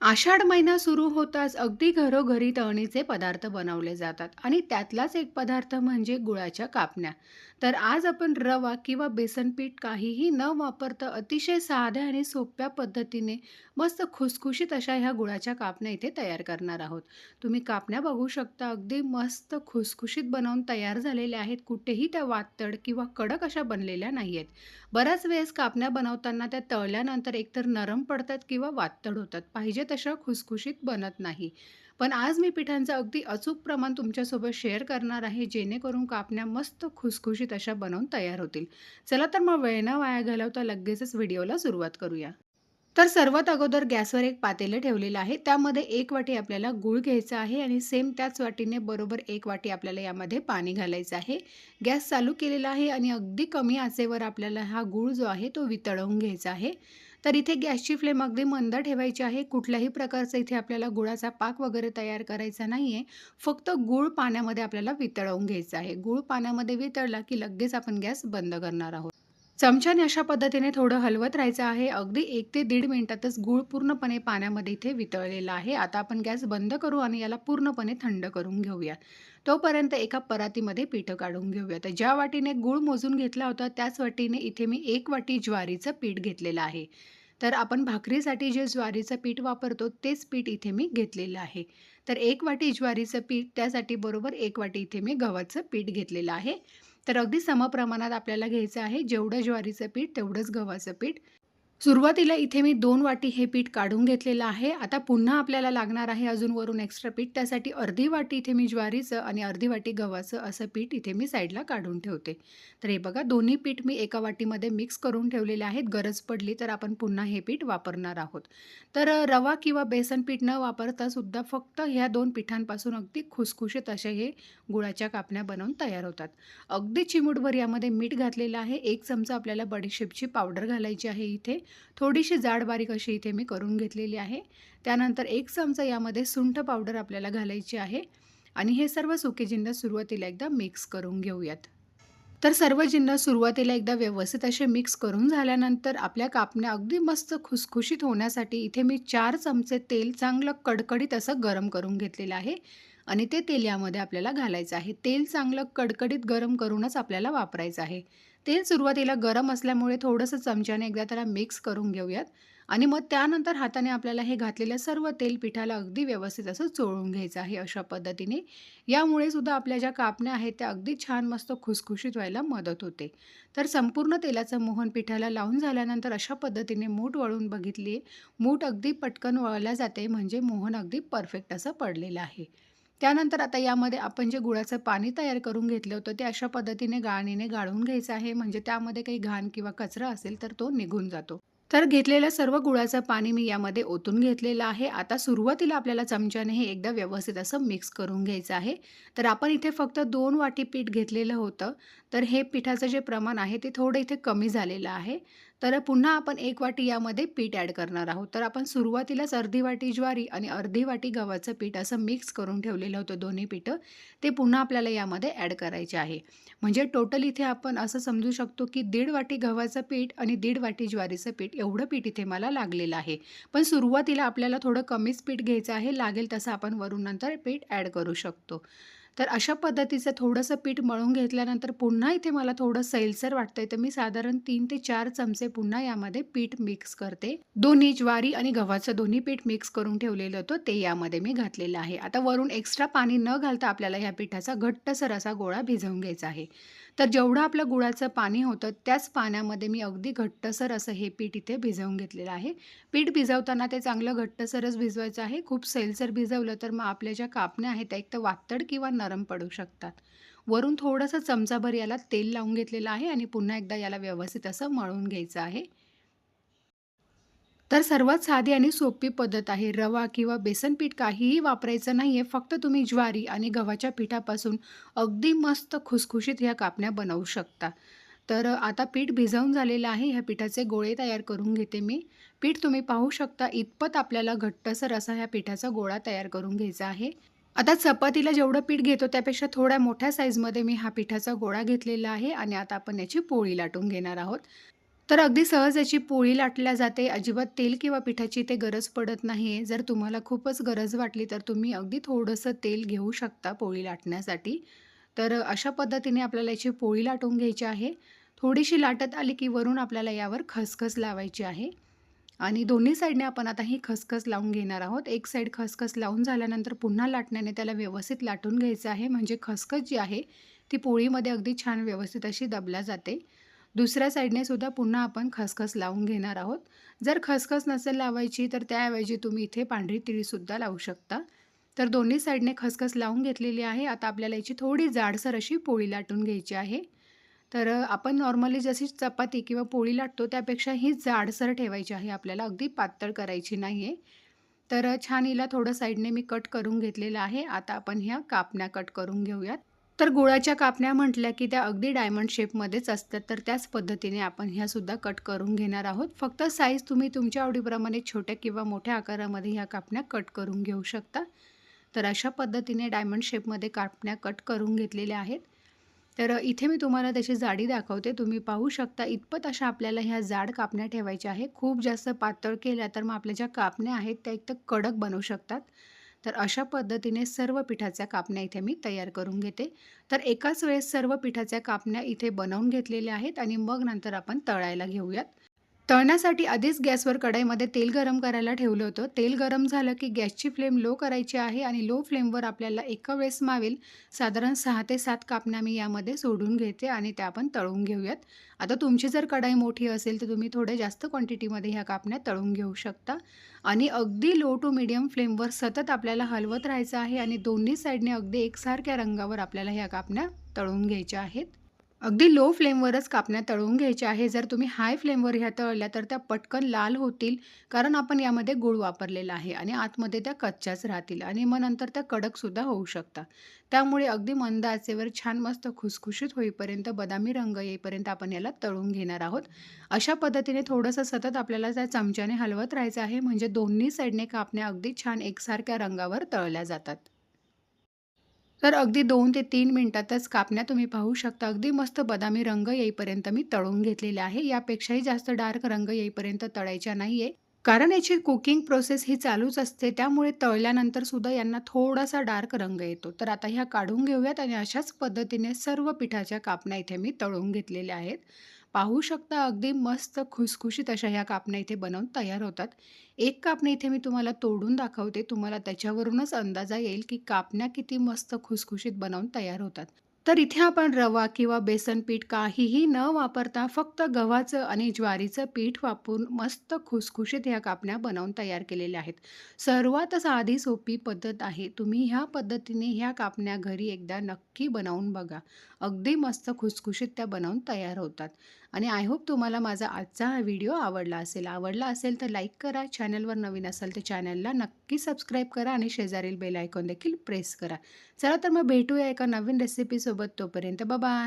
आषाढ महिना सुरू होताच अगदी घरोघरी तळणीचे पदार्थ बनवले जातात आणि त्यातलाच एक पदार्थ म्हणजे गुळाच्या कापण्या. तर आज आपण रवा किंवा बेसनपीठ काहीही न वापरता अतिशय साध्या आणि सोप्या पद्धतीने मस्त खुसखुशीत अशा ह्या गुळाच्या कापण्या इथे तयार करणार आहोत. तुम्ही कापण्या बघू शकता अगदी मस्त खुसखुशीत बनवून तयार झालेल्या आहेत. कुठेही त्या वातड किंवा कडक अशा बनलेल्या नाही आहेत बऱ्याच वेळेस कापण्या बनवताना त्या तळल्यानंतर एकतर नरम पडतात किंवा वातड होतात. पाहिजे तशा खुसखुशीत बनत नाही. पण आज मी पिठांचं अगदी अचूक प्रमाण तुमच्यासोबत शेअर करणार आहे जेणेकरून कापण्या मस्त खुसखुशीत अशा बनवून तयार होतील. चला तर मग वेळ न वाया घालवता लगेचच व्हिडिओला सुरुवात करूया. तर सर्वात अगोदर गॅसवर एक पातेलं ठेवलेलं आहे. त्यामध्ये एक वाटी आपल्याला गूळ घ्यायचा आहे आणि सेम त्याच वाटीने बरोबर एक वाटी आपल्याला यामध्ये पाणी घालायचं आहे. गॅस चालू केलेला आहे आणि अगदी कमी आचेवर आपल्याला हा गूळ जो आहे तो वितळवून घ्यायचा आहे. तर इथे गॅसची फ्लेम अगदी मंद ठेवायची आहे. कुठल्याही प्रकारचा इथे आपल्याला गुळाचा पाक वगैरे तयार करायचा नाही आहे फक्त गूळ पाण्यामध्ये आपल्याला वितळवून घ्यायचा आहे. गूळ पाण्यामध्ये वितळला की लगेच आपण गॅस बंद करणार आहोत. चमच्याने अशा पद्धतीने थोडं हलवत राहायचं आहे. अगदी एक ते दीड मिनिटातच गूळ पूर्णपणे पाण्यामध्ये इथे वितळलेला आहे. आता आपण गॅस बंद करू आणि याला पूर्णपणे थंड करून घेऊया तोपर्यंत एका परातीमध्ये पीठ काढून घेऊया तर ज्या वाटीने गूळ मोजून घेतला होता त्याच वाटीने इथे मी एक वाटी ज्वारीचं पीठ घेतलेलं आहे. तर आपण भाकरीसाठी जे ज्वारीचं पीठ वापरतो तेच पीठ इथे मी घेतलेलं आहे. तर एक वाटी ज्वारीचं पीठ त्यासाठी बरोबर एक वाटी इथे मी गव्हाचं पीठ घेतलेलं आहे. तर अगदी समप्रमाणात आपल्याला घ्यायचं आहे जेवढं ज्वारीचं पीठ तेवढंच गव्हाचं पीठ. सुरुवातीला इथे मी दोन वाटी हे पीठ काढून घेतलेलं आहे. आता पुन्हा आपल्याला लागणार आहे अजून वरून एक्स्ट्रा पीठ. त्यासाठी अर्धी वाटी इथे मी ज्वारीचं आणि अर्धी वाटी गव्हाचं असं पीठ इथे मी साईडला काढून ठेवते. तर हे बघा दोन्ही पीठ मी एका वाटीमध्ये मिक्स करून ठेवलेले आहेत. गरज पडली तर आपण पुन्हा हे पीठ वापरणार आहोत. तर रवा किंवा बेसन पीठ न वापरता सुद्धा फक्त ह्या दोन पिठांपासून अगदी खुसखुशीत असे हे गुळाच्या कापण्या बनवून तयार होतात. अगदी चिमूटभर यामध्ये मीठ घातलेलं आहे. एक चमचा आपल्याला बडीशेपची पावडर घालायची आहे इथे. थोडीशी जाड बारीक अशी इथे मी करून घेतलेली आहे. त्यानंतर एक चमचा यामध्ये सुंठ पावडर आपल्याला घालायची आहे. आणि हे सर्व सुके जिन्नस सुरुवातीला एकदा मिक्स करून घेऊयात. तर सर्व जिन्नस सुरुवातीला एकदा व्यवस्थित असे मिक्स करून झाल्यानंतर आपल्या कापण्या अगदी मस्त खुसखुशीत होण्यासाठी इथे मी चार चमचे तेल चांगलं कडकडीत असं गरम करून घेतलेलं आहे. आणि ते तेल यामध्ये आपल्याला घालायचं आहे. तेल चांगलं कडकडीत गरम करूनच आपल्याला वापरायचं आहे. तेल सुरुवातीला गरम असल्यामुळे थोडंसं चमच्याने एकदा त्याला मिक्स करून घेऊयात. आणि मग त्यानंतर हाताने आपल्याला हे घातलेलं सर्व तेल पिठाला अगदी व्यवस्थित असं चोळून घ्यायचं आहे अशा पद्धतीने. यामुळे सुद्धा आपल्या ज्या कापण्या आहेत त्या अगदी छान मस्त खुसखुशीत व्हायला मदत होते. तर संपूर्ण तेलाचं मोहन पिठाला लावून झाल्यानंतर अशा पद्धतीने मूठ वळून बघितली मूठ अगदी पटकन वळल्या जाते म्हणजे मोहन अगदी परफेक्ट असं पडलेलं आहे. त्यानंतर आता यामध्ये आपण जे गुळाचं पाणी तयार करून घेतलं होतं ते अशा पद्धतीने गाळणीने गाळून घ्यायचं आहे. म्हणजे त्यामध्ये काही घाण किंवा कचरा असेल तर तो निघून जातो. तर घेतलेलं सर्व गुळाचं पाणी मी यामध्ये ओतून घेतलेलं आहे. आता सुरुवातीला आपल्याला चमच्याने हे एकदा व्यवस्थित असं मिक्स करून घ्यायचं आहे. तर आपण इथे फक्त दोन वाटी पीठ घेतलेलं होतं. तर हे पिठाचं जे प्रमाण आहे ते थोडं इथे कमी झालेलं आहे. तर पुन्हा आपण एक वाटी यामध्ये पीठ ॲड करणार आहोत. तर आपण सुरुवातीलाच अर्धी वाटी ज्वारी आणि अर्धी वाटी गव्हाचं पीठ असं मिक्स करून ठेवलेलं होतं दोन्ही पीठं. ते पुन्हा आपल्याला यामध्ये ॲड करायचे आहे. म्हणजे टोटल इथे आपण असं समजू शकतो की दीड वाटी गव्हाचं पीठ आणि दीड वाटी ज्वारीचं पीठ एवढं पीठ इथे मला लागलेलं आहे. पण सुरुवातीला आपल्याला थोडं कमीच पीठ घ्यायचं आहे. लागेल तसं आपण वरून नंतर पीठ ॲड करू शकतो. तर अशा पद्धतीचं थोडंसं पीठ मळून घेतल्यानंतर पुन्हा इथे मला थोडं सैलसर वाटतंय तर मी साधारण तीन ते चार चमचे पुन्हा यामध्ये पीठ मिक्स करते. दोन्ही ज्वारी आणि गव्हाचं दोन्ही पीठ मिक्स करून ठेवलेलं होतं ते यामध्ये मी घातलेलं आहे. आता वरून एक्स्ट्रा पाणी न घालता आपल्याला ह्या पिठाचा घट्टसर असा गोळा भिजवून घ्यायचा आहे. तर जेवढं आपलं गुळाचं पाणी होतं त्याच पाण्यामध्ये मी अगदी घट्टसर असं हे पीठ इथे भिजवून घेतलेलं आहे. पीठ भिजवताना ते चांगलं घट्टसरच भिजवायचं आहे. खूप सैलसर भिजवलं तर मग आपल्या ज्या कापण्या आहेत त्या एक तर वातड किंवा नरम पडू शकतात. वरून थोडंसं चमचाभर याला तेल लावून घेतलेलं आहे आणि पुन्हा एकदा याला व्यवस्थित असं मळून घ्यायचं आहे. तर सर्वात साधी आणि सोपी पद्धत आहे. रवा किंवा बेसन पीठ काहीही वापरायचं नाही आहे फक्त तुम्ही ज्वारी आणि गव्हाच्या पिठापासून अगदी मस्त खुसखुशीत ह्या कापण्या बनवू शकता. तर आता पीठ भिजवून झालेलं आहे. ह्या पिठाचे गोळे तयार करून घेते मी. पीठ तुम्ही पाहू शकता इतपत आपल्याला घट्टसर असा ह्या पिठाचा गोळा तयार करून घ्यायचा आहे. आता चपातीला जेवढं पीठ घेतो त्यापेक्षा थोड्या मोठ्या साईजमध्ये मी हा पिठाचा गोळा घेतलेला आहे आणि आता आपण याची पोळी लाटून घेणार आहोत. तर अगदी सहज याची पोळी लाटल्या जाते. अजिबात तेल किंवा पिठाची ते गरज पडत नाही आहे. जर तुम्हाला खूपच गरज वाटली तर तुम्ही अगदी थोडंसं तेल घेऊ शकता पोळी लाटण्यासाठी. तर अशा पद्धतीने आपल्याला याची पोळी लाटून घ्यायची आहे. थोडीशी लाटत आली की वरून आपल्याला यावर खसखस लावायची आहे आणि दोन्ही साईडने आपण आता ही खसखस लावून घेणार आहोत. एक साईड खसखस लावून झाल्यानंतर पुन्हा लाटण्याने त्याला व्यवस्थित लाटून घ्यायचं आहे. म्हणजे खसखस जी आहे ती पोळीमध्ये अगदी छान व्यवस्थित अशी दबल्या जाते. दुसऱ्या साईडने सुद्धा पुन्हा आपण खसखस लावून घेणार आहोत. जर खसखस नसेल लावायची तर त्याऐवजी तुम्ही इथे पांढरी तिळीसुद्धा लावू शकता. तर दोन्ही साईडने खसखस लावून घेतलेली आहे. आता आपल्याला याची थोडी जाडसर अशी पोळी लाटून घ्यायची आहे. तर आपण नॉर्मली जशी चपाती किंवा पोळी लाटतो त्यापेक्षा ही जाडसर ठेवायची आहे आपल्याला. अगदी पातळ करायची नाही आहे. तर छान हिला थोडं साईडने मी कट करून घेतलेलं आहे. आता आपण ह्या कापण्या कट करून घेऊयात. तर गुळाच्या कापण्या म्हटल्या की त्या अगदी डायमंड शेपमध्येच असतात. तर त्याच पद्धतीने आपण ह्यासुद्धा कट करून घेणार आहोत. फक्त साईज तुम्ही तुमच्या आवडीप्रमाणे छोट्या किंवा मोठ्या आकारामध्ये ह्या कापण्या कट करून घेऊ शकता. तर अशा पद्धतीने डायमंड शेपमध्ये कापण्या कट करून घेतलेल्या आहेत. तर इथे मी तुम्हाला त्याची जाडी दाखवते. तुम्ही पाहू शकता इतपत अशा आपल्याला ह्या जाड कापण्या ठेवायच्या आहे. खूप जास्त पातळ केल्या तर मग आपल्या ज्या कापण्या आहेत त्या एकतर कडक बनू शकतात. तर अशा पद्धतीने सर्व पिठाच्या कापण्या इथे मी तयार करून घेते. तर एकाच वेळेस सर्व पिठाच्या कापण्या इथे बनवून घेतलेल्या आहेत आणि मग नंतर आपण तळायला घेऊयात. तळण्यासाठी आधीच गॅसवर कढईमध्ये तेल गरम करायला ठेवलं होतं. तेल गरम झालं की गॅसची फ्लेम लो करायची आहे आणि लो फ्लेमवर आपल्याला एका वेळेस मावेल साधारण सहा ते सात कापण्या मी यामध्ये सोडून घेते आणि त्या आपण तळून घेऊयात. आता तुमची जर कढाई मोठी असेल तर तुम्ही थोड्या जास्त क्वांटिटीमध्ये ह्या कापण्या तळून घेऊ शकता आणि अगदी लो टू मीडियम फ्लेमवर सतत आपल्याला हलवत राहायचं आहे आणि दोन्ही साईडने अगदी एकसारख्या रंगावर आपल्याला ह्या कापण्या तळून घ्यायच्या आहेत. अगदी लो फ्लेमवरच कापण्या तळून घ्यायच्या आहे. जर तुम्ही हाय फ्लेमवर ह्या तळल्या तर त्या पटकन लाल होतील. कारण आपण यामध्ये गूळ वापरलेला आहे आणि आतमध्ये त्या कच्च्याच राहतील आणि मग नंतर त्या कडकसुद्धा होऊ शकतात. त्यामुळे अगदी मंद आचेवर छान मस्त खुसखुशीत होईपर्यंत, बदामी रंग येईपर्यंत आपण याला तळून घेणार आहोत. अशा पद्धतीने थोडंसं सतत आपल्याला त्या चमच्याने हलवत राहायचं आहे. म्हणजे दोन्ही साईडने कापण्या अगदी छान एकसारख्या रंगावर तळल्या जातात. तर अगदी दोन ते तीन मिनटातच कापण्या तुम्ही पाहू शकता. अगदी मस्त बदामी रंग येईपर्यंत मी तळून घेतलेले आहे. यापेक्षाही जास्त डार्क रंग येईपर्यंत तळायच्या नाही आहे. कारण याची कुकिंग प्रोसेस ही चालूच असते. त्यामुळे तळल्यानंतर सुद्धा यांना थोडासा डार्क रंग येतो. तर आता ह्या काढून घेऊयात आणि अशाच पद्धतीने सर्व पिठाच्या कापण्या इथे मी तळून घेतलेल्या आहेत. पाहू शकता अगदी मस्त खुसखुशीत अशा ह्या कापण्या इथे बनवून तयार होतात. एक कापणी इथे मी तुम्हाला तोडून दाखवते. तुम्हाला त्याच्यावरूनच अंदाजा येईल की कापण्या किती मस्त खुसखुशीत बनवून तयार होतात. तर इथे आपण रवा किंवा बेसन पीठ काहीही न वापरता फक्त गव्हाचं आणि ज्वारीचं पीठ वापरून मस्त खुसखुशीत ह्या कापण्या बनवून तयार केलेल्या आहेत. सर्वात साधी सोपी पद्धत आहे. तुम्ही ह्या पद्धतीने ह्या कापण्या घरी एकदा नक्की बनवून बघा. अगदी मस्त खुसखुशीत त्या बनवून तयार होतात आणि आय होप तुम्हाला माझा आजचा हा व्हिडिओ आवडला असेल. आवडला असेल तर लाईक करा. चॅनलवर नवीन असेल तर चॅनलला नक्की सबस्क्राईब करा आणि शेजारील बेल आयकॉन देखील प्रेस करा. चला तर मग भेटूया एका नवीन रेसिपीसोबत. तोपर्यंत बाबा बाय.